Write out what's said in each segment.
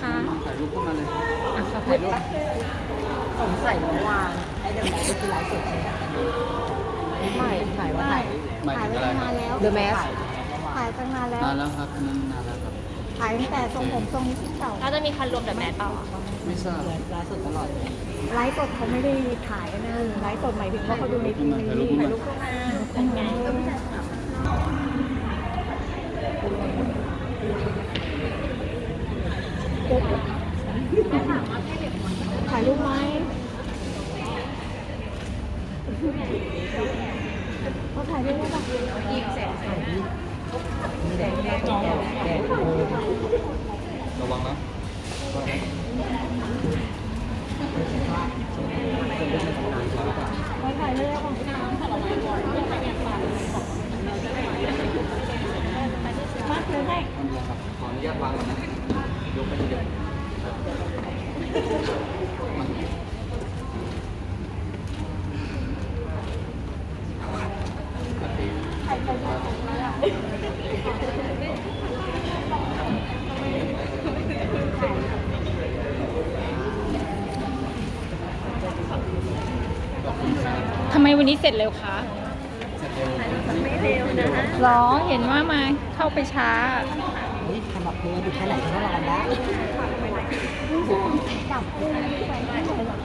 คะถ่ายรูปขึ้นมาเลยอะขอถ่ายรูปผมใส่เมื่อวานไอ้เดี๋ยวไหนก็คือไลฟ์สดใช่ไหมไม่ถ่ายว่าถ่ายหมายถ่ายถึงไว้อะไรตั้งคนานรับแล้วเดอะแมสถ่ายตั้งนานแล้ว นานแล้วครับนั้นนานแล้วครับ ถ่ายตั้งแต่ทรงผมทรงนี้เก่าเราจะมีคันรวมแต่แมสเปล่าอะไม่ทราบไลฟ์สดตลอดไลฟ์สดเขาไม่ได้ถ่ายนะไลฟ์สดหมายถึงว่าเขาดูในทีวีถ่ายรูปเข้ามา ถ่ายรูปไหมเขาถ่ายรูปได้ปะแสงแสงแดงแดดระวังนะ ไว้ถ่ายเลยได้ปะมาเลยได้ ทำยังครับขออนุญาตวางก่อนนะยกไปทีเดียวมา ทำไม วันนี้เสร็จเร็วคะเสร็จเร็วหรอเห็นว่ามาเข้าไปช้านี่ทำแบบเพลงดูแค่ไหนก็รอนได้จับกุ้งใส่ไม่เลยหรอก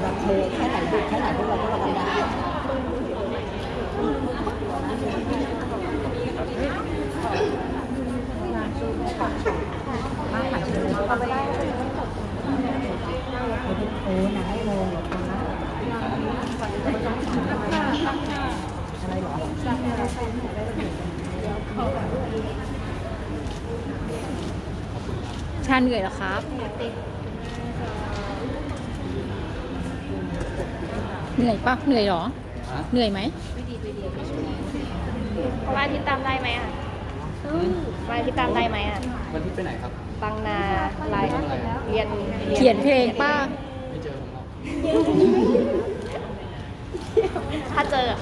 แบบเพลงแค่ไหนดูแค่ไหนพวกเราก็รอนได้มาถ่ายชูเข้าไปได้ โอ้นายโมหรอคนนะอะไรหรอชาเหนื่อยเหรอครับ เหนื่อยปะเหนื่อยเหรอฮะเหนื่อยไหมวันอาทิตย์ตามได้ไหมอะวันอาทิตย์ตามได้ไหมอะ วันที่ไปไหนครับ บางนาลายเรียนเขียนเพลงป้าไม่เจอผมหรอกถ้าเจออะ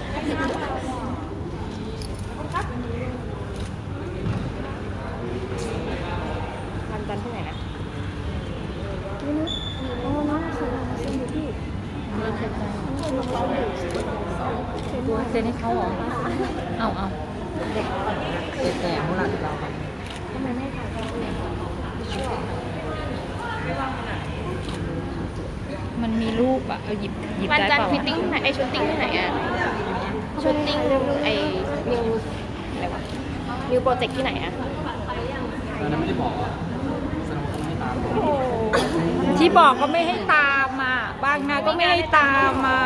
วันจันทร์ที่ไหนนะโอ้น้องสวยเส้นอยู่ที่เซ็นให้เขาเหรอเอาเอา แต่พวกเราเรา ทำไมไม่ถ่ายกันเลย มันมีรูปอะ เอาหยิบหยิบวันได้จันทเปร์ล่าฟิตติ้งที่ไหนไอชุดติ้งที่ไหนอะชุดติ้งไอนิวอะไรวะนิวโปรเจกต์ที่ไหนอะตอนนั้นไม่ได้บอกว่าแสดงว่าเขาไม่ตามผมที่บอกก็ไม่ให้ตามมาบางนาก็ไม่ให้ตามมา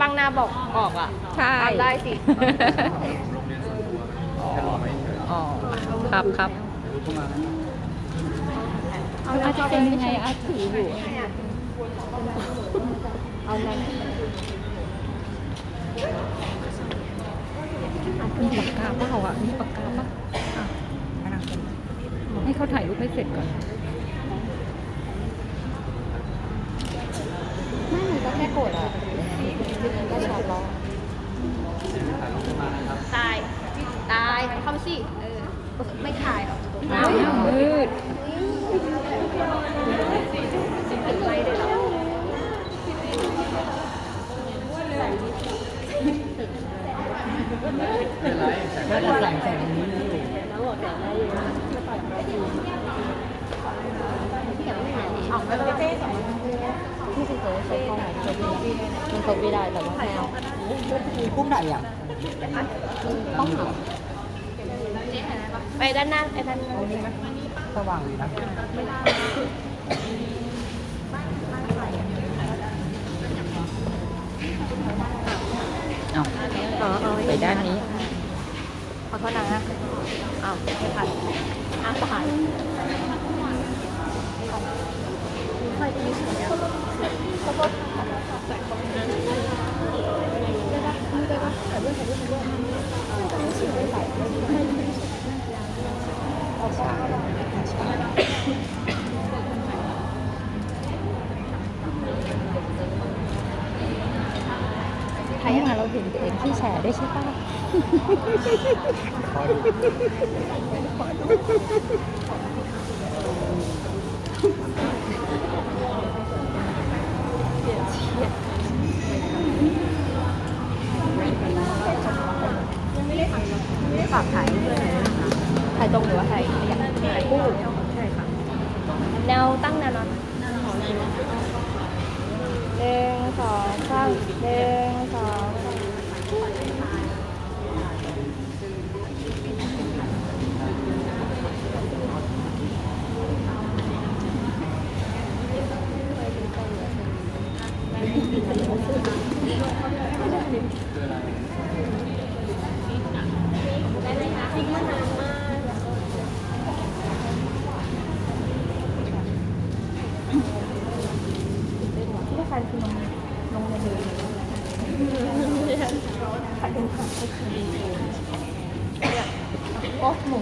บางนาบอกออกอะใช่ตามได้สิโรงเรียนส่วนตัวแค่รอไม่เฉยอ๋อครับครับถ่ายรูปเข้ามานะเอาอาจะเป็นยังไงอาถืออยู่ เอานั้นมีปากกาเปล่าอะ มีปากกาปะอะให้เขาถ่ายรูปให้เสร็จก่อน ไม่หนูก็แค่กดอะก็ชอบร้องถ่ายรูปเข้ามานะตาย ตายเข้าไปสิ เออ ไม่ถ่ายหรอกอ้ามืดไม่เป็นไรแแล้วก็ใส่ใส่ตรงนี้นี่ออกมาเลยเต้สองที่จะเจอใช้กล้องไหนจบไม่มันจบไม่ได้แต่ว่าแมวพุ่งไหนอะต้องหาไปด้านหน้าไปด้านหน้าสว่างดีนะ ด้านนี้ ขอโทษนะอ้าวไม่ทันอ้าวถ่ายเเห็นตัวเองที่แชร์ได้วยใช่ป่ะคอยดูฝากถ่ายรูปด้วยหน่อยได้ ไหมคะถ่ายตรงหรือว่าถ่ายถ่ายคู่ใช่ค่ะแนวตั้งแนว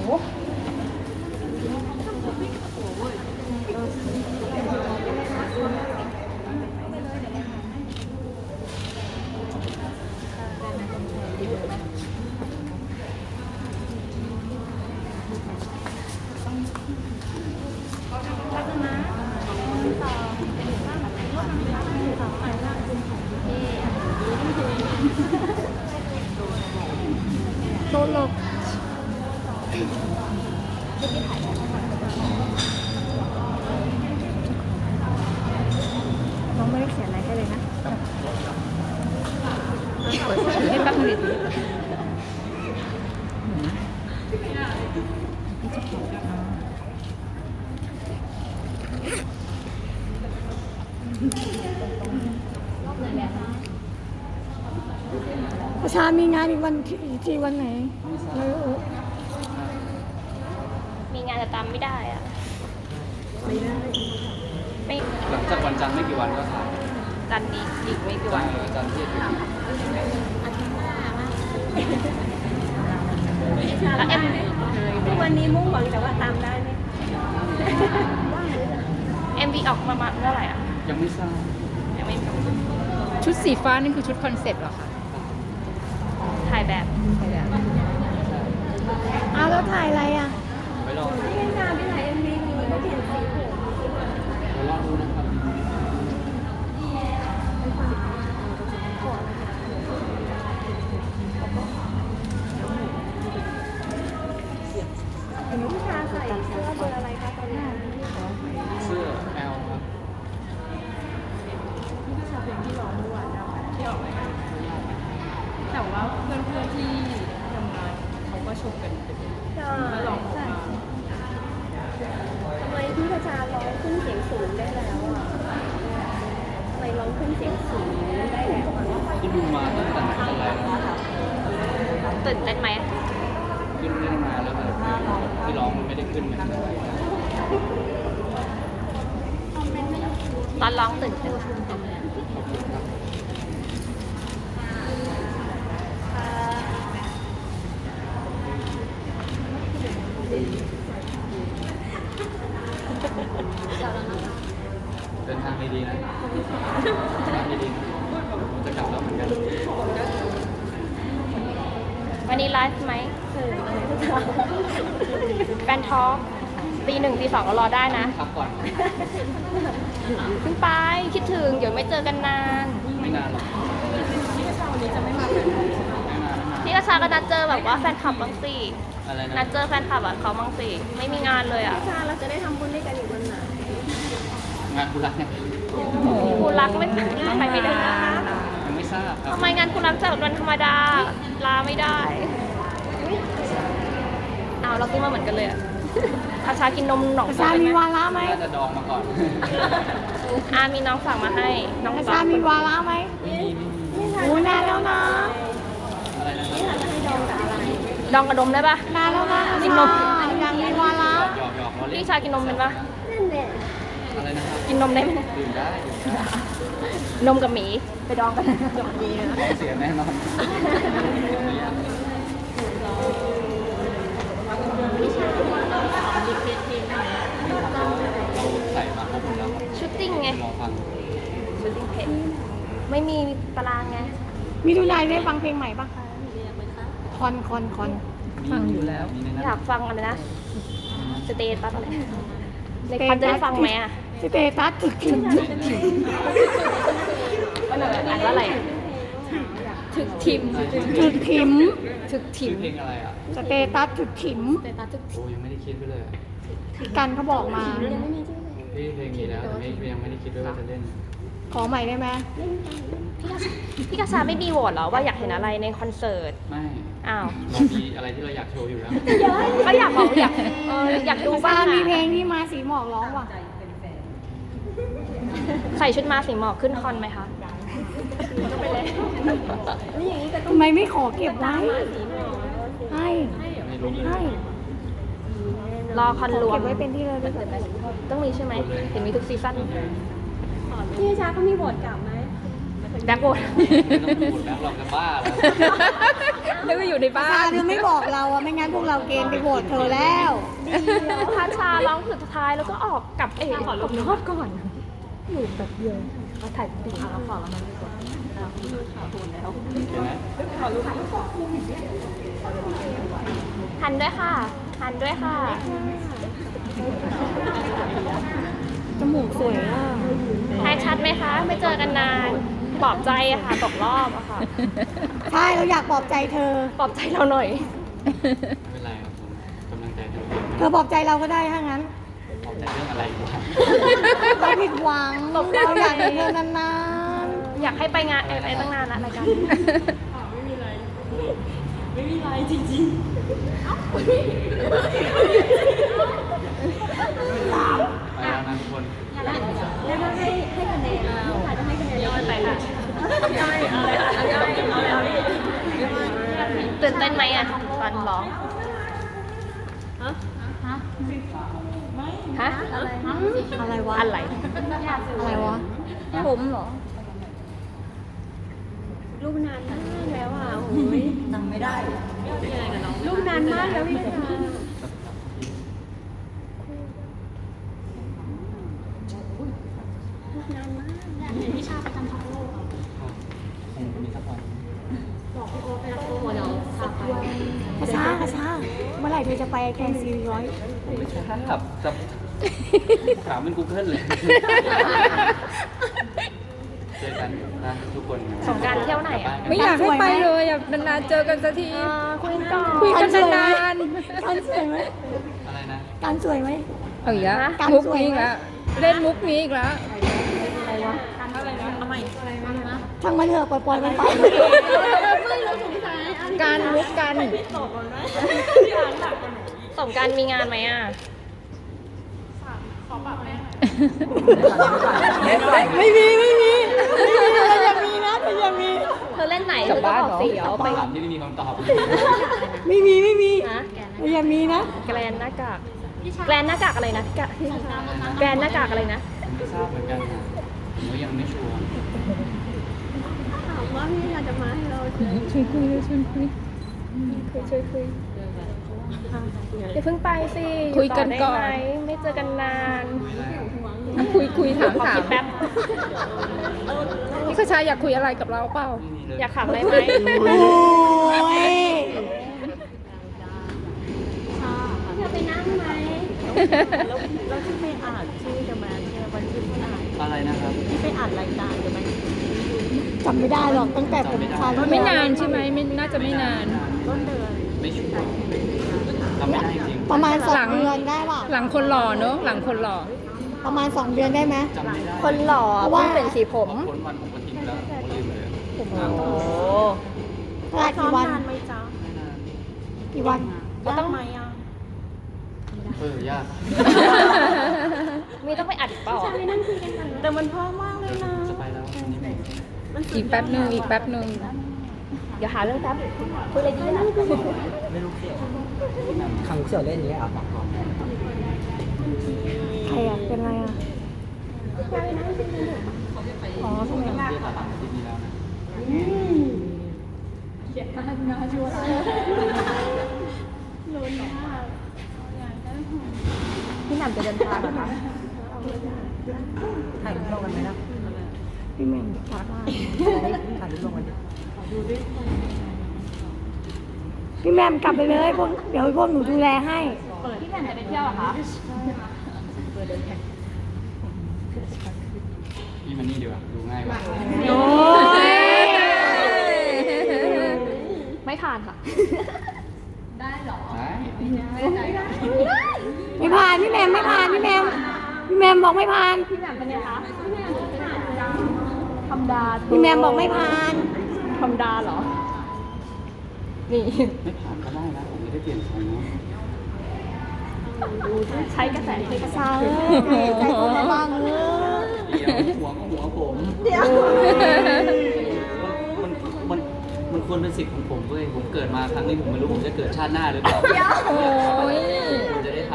Thank you. มีงานอีกวันที่ที่วันไหนไม่รู้มีงานแต่ตามไม่ได้อะไม่ได้หลังจากวันจันทร์ไม่กี่วันก็ถ่ายไม่จันดีอีกไม่กี่จัวันนทร์จันทร์ที่จะถึงแล้วเอ็มวันนี้มุ่งหวังแต่ว่าตามได้ไหมเอ็มวีออกประมาณเมื่อไหร่อะยังไม่ทราบยังไม่รู้ชุดสีฟ้านี่คือชุดคอนเซ็ปต์เหรอคะถ่าย แบบอ้าวแล้วถ่ายอะไรอะไปรอไม่นานที่ไหนเอ็มวีมีก็เปลี่ยนสีผมไปรอดูนะครับผู้ชายใส่เสื้อเบอร์อะไรคะตอนนี้เสื้อ L ครับ แต่ว่าเพื่อนๆที่ทำงานเขาก็ชมกันเป็นใช่ทำไมพี่ประชาร้องขึ้นเสียงสูงได้แล้วอะทำไมร้องขึ้นเสียงสูงได้แล้วอะที่ดูมาตั้งแต่ไหนแต่ไรแล้วตื่นเต้นไหมขึ้นเล่นมาแล้วแบบที่ร้องมันไม่ได้ขึ้นเหมือนกันตอนร้องตื่นเต้น ขอบคุณครับเดินทางดีๆนะเดินทางดีๆนะผมจะกลับแล้วเหมือนกัน วันนี้ไล ฟ์ไหมแฟนทอล์กตีหนึ่งตีสองก็รอได้นะ พักก่อนขึ้นไปคิดถึง เดี๋ยวไม่เจอกันนาน ไม่นานหรอกไม่นานไม่นานพี่กระชาก็นัดเจอแบบว่าแฟนคลับบ้างสิอะไรนันะดเจอแฟนคลับอะเขาบ้างสิไม่มีงานเลยอะชาเราจะได้ทำบุญด้วยกันอีกวันไหนงานคุณรักเนี่ยคุณรักไม่ไปไม่ได้ยังไม่ทราบครับทำไมงานคุณรักจัดวันธรรมดาลาไม่ได้ เอาเรากินมาเหมือนกันเลยอะคาชากินนมหนองประชามีวาระไหมน่าจะดองมาก่อน อามีน้องฝากมาให้ น้องประฝาชากมีวาระไหมไม่มีไม่มีโอ้นานแล้วนะอะไรนะครับดองกระดมได้ปะ นานแล้วนะกินนมยังมีวาระหยอกหยอกหยอกล้อเล่พี่นชากินนมเป็นปะนั่นแหละอะไรนะครับกินนมได้ไหมดื่มได้ดื่มได้นมกับหมีไปดองกันหยอกดีนะท้องเสียแน่นอน ใส่มาครบหมดแล้วครับชุดติ้งไงรอฟังชุดติ้งเพชรไม่มีตารางไงมีดูนายได้ฟังเพลงใหม่ปะคอนคอนคอนฟังอยู่แล้วมีในนั้นอยากฟังอะไรนะสเตตัสอะไรในคอนจะได้ฟังไหมอะสเตตัสถึกถึงมันอ่านว่าอะไรอะ ถึกทิมถึกถิมถึกทิชื่มอเพลงอะไรอะสเตตัสถึกถิมโอ้ยังไม่ได้คิดไปเลยอะกันเขาบอกมาพี่เพลงมีแล้วแต่ไม่ยังไม่ได้คิดด้วยว่าจะเล่นขอใหม่ได้ไหมพี่กาซาไม่มีโหวตเหรอว่าอยากเห็นอะไรในคอนเสิร์ต ไม่อ้าว เรามีอะไรที่เราอยากโชว์อยู่แล้วก็อยากบอกอยากเอออยากดูฟ้าบ้างมีเพลอะงที่มาสีหมอกร้องว่ะ ใส่ชุดมาสีหมอกขึ้นคอนไหมคะ ทำไมไม่ขอเก็บไว้ ให้ไม่รู้เลยให้รอคอนรวเก็มบไว้เป็นที่ระลึกต้องมีใช่ไหมเห็นมีทุกซีซั่นพี่ชาเขามีบทกลับไหมแบ็คโหวตไม่ต้องพูดแล้วเราจะบ้าแล้วนึกว่าอยู่ในบ้าตานเธอไม่บอกเราอะไม่งั้นพวกเราเกณฑ์ไปโหวตเธอแล้วพาชาร้องสุดท้ายแล้วก็ออกกลับเองขอลงรอบก่อน อยู่แบบเดียวเขาถ่ายติดขาแล้วขอแล้วมันเห็นไหมหันด้วยค่ะ หันด้วยค่ะ จมูกสวยอะแท็กชัดไหมคะ ไม่เจอกันนานปลอบใจอะค่ะ ตกรอบอะค่ะ ใช่เราอยากปลอบใจเธอ ปลอบใจเราหน่อย ไม่เป็นไรครับผมกำลังใจเต็มที่เธอปลอบใจเราก็ได้ถ้างั้น ขอบใจเรื่องอะไรอยู่ครับ เราผิดหวังเราอยากเห็นเธอนาน อยากให้ไปงานไปตั้งนานละรายการไปแล้วนะทุกคนแล้วก็ให้ให้คะแนนแล้วค่ะจะให้คะแนนย้อนไปค่ะตื่นเต้นไหมอะตอนร้องฮะอะไรๆอะไรวะอะไรอะไรวะผมเหรอ รูปนานมากแล้วอะโอ้ยจำไม่ได้รูปนานมากแล้วพี่ชาคงมีสักวันกระชากระชาเมื่อไหร่เธอจะไปแคนซีร้อยไม่ใช่ครับถามเป็น Google เลย อกันนะทุกคนสงกรานต์เที่ยวไหนอะไม่อยากให้ไปเลยอะนานๆเจอกันสักที อ่าคุยกันก่อนคุยกันนานการสวยไหมอะไรนะการสวยไหม ๆเอาอีกแล้วการมุกสวยนี้อีกแล้วเล่นมุกนี้อีกแล้วช่างมันเถอะปล่อยๆมันไปการมุกกันสงกรารมีงานไหมอะไม่มีไม่มีไม่ กลับบ้านเธอเหรอก็บอกสิเดี๋ยวไปคำถามที่ไม่มีคำตอบ ไม่มีไม่มีนะเธออย่ามีนะ แกรนหน้ากากแกรนหน้ากากอะไรนะพี่กะพี่แกรนหน้ากากอะไรนะ ผมไม่ทราบเหมือนกันนะผมก็ยังไม่ชัวร์ถามว่าพี่ชาจะมาให้เราเจอชวนคุยเลยชวนคุยช่วยคุยอย่าเพิ่งไปสิคุยกันก่อน ได้ไหมไม่เจอกันนาน คุยคุยถามขอถามคิดแป๊บ พี่ขชาอยากคุยอะไรกับเราเปล่าไม่มีเลยอยากถามอะไรไหมโอ้ยเธอไปนั่งไหมอะไรนะครับจำไม่ได้หรอกตั้งแต่ผมคาไม่นานใช่ไหมไม่น่าจะไม่นานไม่ชัวร์จำไม่ได้จริงประมาณสอหลังงเดือนได้ป่ะหลังคนหล่อเนอะหลังคนหล่อ ประมาณสองเดือนได้ไหม จำไม่ได้คนหล่อเพราะว่า เพิ่งเป็นสีผมพ้นวันผมก็ทิ้งแล้วผมก็ลืมเลยโอ้โหเวลากี่วันไม่นานกี่วัน ก็ต้องเออยากมีต้องไปอัดอีกเปล่าอะไปนั่งคุยกันก่อนแต่มันพ่อมากเลยนะจะไปแล้ววันนี้ไม่อีกแป๊บหนึ่งอีกแป๊บหนึ่งเดี๋ยวหาเรื่องแป๊บคุยอะไรดีนะครั้งเสี่ยวเล่นนี้อะใค รอะเป็นไรอะอ๋อทำไมเรียกผ่านหลังที่นี้แล้วนะพี่หนำจะเดินทางเหรอคะถ่ายรูปเรากันไหมนะพี่แม่ทักว่าถ่ายรูปลงมาดิพี่แม่กลับไปเลยพวกเดี๋ยวพวกหนูดูแลให้ พี่แหม่มจะไปเที่ยวเหรอคะ นี่มันนี่ดีกว่าดูง่ายกว่าโอ้ยไม่ผ่านค่ะ ได้ไม่ผ่านพี่แม่ไม่ผ่านพี่แม่พี่แม่บอกไม่ผ่านพี่แหม่มเป็นไงคะธรรมดาพี่แม่บอกไม่ผ่านธรรมดาเหรอ นี่ ไม่ผ่านก็ได้นะ ผมไม่ได้เปลี่ยนทรงนะ ใช้กระแสใช้กระแสสาวใจคนละบ้างเลยเดี๋ยวหัวก็หัวผมเดี๋ยวมันมันมันควรเป็นสิทธิ์ของผมเว้ยผมเกิดมาครั้งนี้ผมไม่รู้ผมจะเกิดชาติหน้าหรือเปล่าโอ้ยผมจะได้ท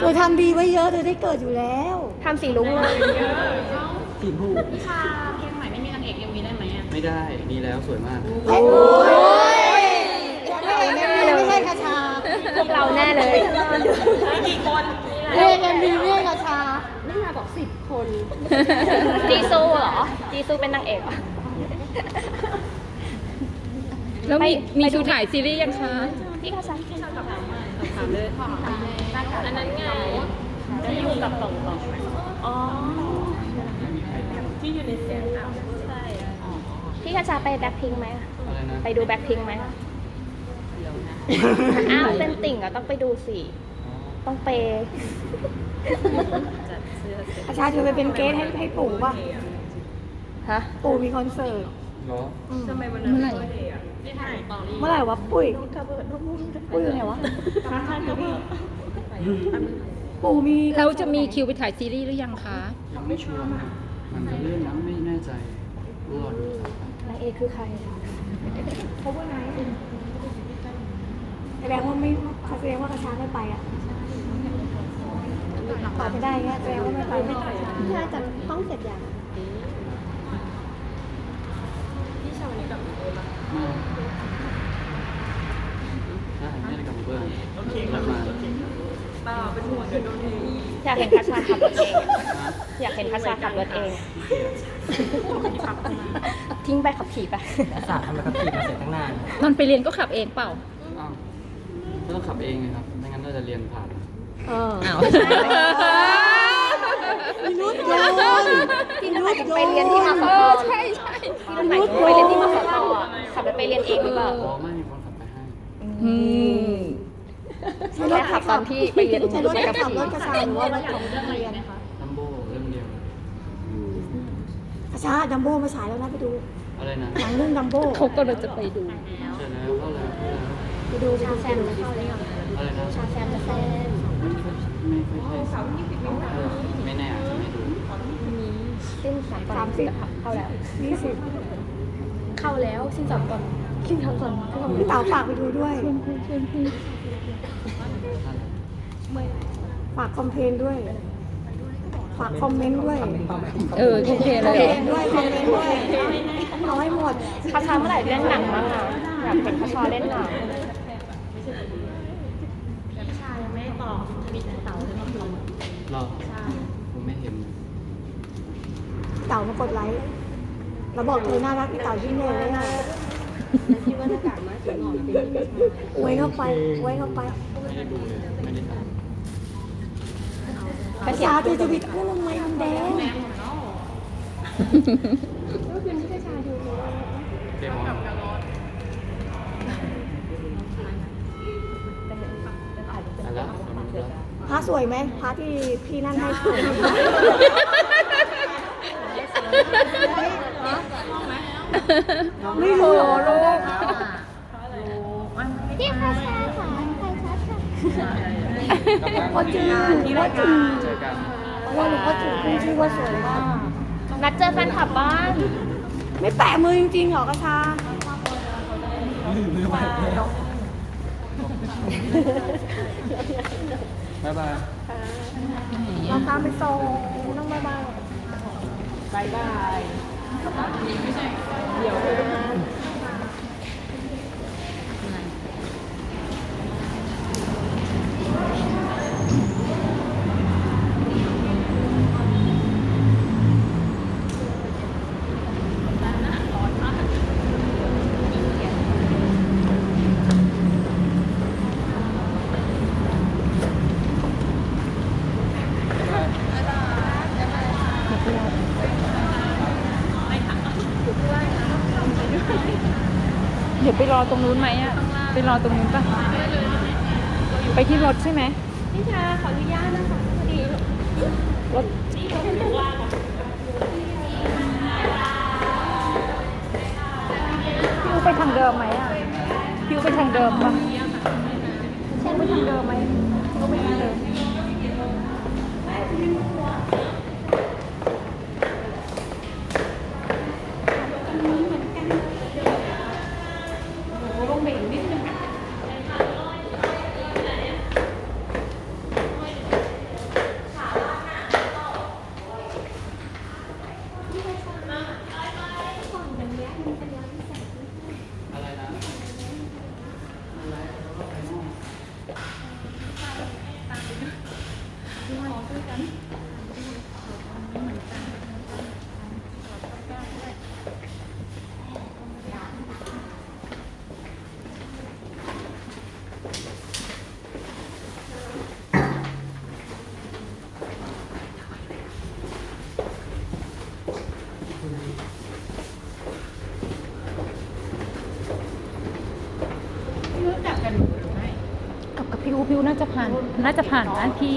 เธอทำดีไว้เยอะเธอได้เกิดอยู่แล้วทำสีลุ้งเลยำทีมผู้เพลงใหม่ไม่มีนางเอกยังมีได้ไหมอะไม่ได้มีแล้วสวยมาก โอ้ยไม่ใช่กระชา พวกเราแน่เลย เรียกกันดีเรียกกระชาจีซูเหรอ จีซูเป็นนางเอกเหรอ แล้วมีไปมีไปดู ชูถ่ายซีรีส์ยังคะ พี่คะซันอันนั้นไงจะอยู่กับต่องต่องอ๋อ ที่อยู่ในเสียงใช่พี่กระชาไปแบ็คพิงไหมอะอะไรนะ ไปดูแบ็คพิงไหมอะอ้าวเป็นติ่งอะต้องไปดูสิ ต้องเปย์กระชาเธอไปเป็นเกสให้ให้ปู่ป่ะ ฮะ ปู่มีคอนเสิร์ตเหรอเมื่อไหร่เมื่อไหร่วะปุ้ยปุ้ยอยู่ไหนวะปู่มีเราจะมีคิวไปถ่ายซีรีส์หรือยังคะ ยังไม่ชัวร์นะมันจะเลื่อนนะไม่แน่ใจรอดูนางเอกคือใครเขาว่าไงแสดงว่าไม่แสดงว่ากระชาไม่ไปอะ ตอบไม่ได้เงี้ยแสดงว่าไม่ไปพี่อาจจะต้องเสร็จอย่างมาได้ไม่ได้กลับมาเบิ้งกลับมาอยากเห็นพัชชาขับรถเองอะอยากเห็นพัชชาขับรถเองทิ้งไปขับขี่ไปศาสตร์ทำไมเขาขี่มาเสร็จตั้งนานตอนไปเรียนก็ขับเองเปล่าอ้าวก็ต้องขับเองไงครับ ไม่งั้นเราจะเรียนผ่าน เอออ้าวพี่นุชโยนพี่นุ่นไปเรียนที่มสเอทอใช่ใช่พี่นุ่นไปเรียนที่มสทอะขับรถไปเรียนเองหรือเปล่าอ๋อไม่มีคนขับไปให้ อืมใช้รถแค่ขับตอนที่ไปเรียนใช้รถไปขักับบรถกระชาหรือว่ารถของโรงเรียนลัมโบเรื่องเดียวกระชาดัมโบ้มาฉายแล้วนะไปดูอะไรนะหนังเรื่องดัมโบ้เขาก็เลยจะไปดูเสร็จแล้วเข้าแล้วเข้าแล้วไปดูชาแซมอะไรนะชาแซมจะแซม ไม่ค่อยไม่ค่อยใช่ไม่แน่อาจจะไม่ดูสิ้นสามตอนเข้าแล้วยี่สิบเข้าแล้วสิ้นสามตอนสิ้นสามตอนเข้าแล้วพี่เต๋าฝากไปดูด้วยฝากคอมเพลนด้วยฝากคอมเมนต์ด้วย เออโอเคเลคอมเพลนด้วยคอมเมนต์ด้วยเอาให้หมดพัชาเมื่อไหร่เล่นหนังบ้างอะอยากเห็นพัชชาเล่นหนัง รอผมไม่เห็น เต๋ามากดไลค์เราบอกเธอน่ารักพี่เต๋ายิ่งเลยอะคิดว่าหน้ากากมาถึงออกมาเป็นพี่ชายอวยเข้าไปอวยเข้าไปไม่ได้ดูเลยไม่ได้ทกระชาเธอจะบิดพูดลงไมมันแดงก็คือพี่ชายดูเลยำเดมอนไปแล้วผมรู้แล้ว พระสวยไหมพระที่พี่นั่นให้สวยไหมไม่รู้หรอลูกพี่พัชชาค่ะใครชัดค่ะพ่อจือพ่อจือเจอกันว่าหนูพ่อจือคุณชื่อว่าสวยมากนัดเจอแฟนคลับบ้านไม่แปะมือจริงๆหรอกระชา บ๊ายบายเราตามไปส่งน้องบายบายบายบาย เดี๋ยว ไปรอตรงนู้นไหมอะไปรอตรงนู้นปะไปที่รถใช่ไหมพี่ชาขออนุญาตนะคะพอดีรถพี่อูไปทางเดิมไหมอะพี่อูไปทางเดิมปะใช่ไปทางเดิมไหมพี่อูไปทางเดิม น่าจะผ่านน่าจะผ่านนะพี่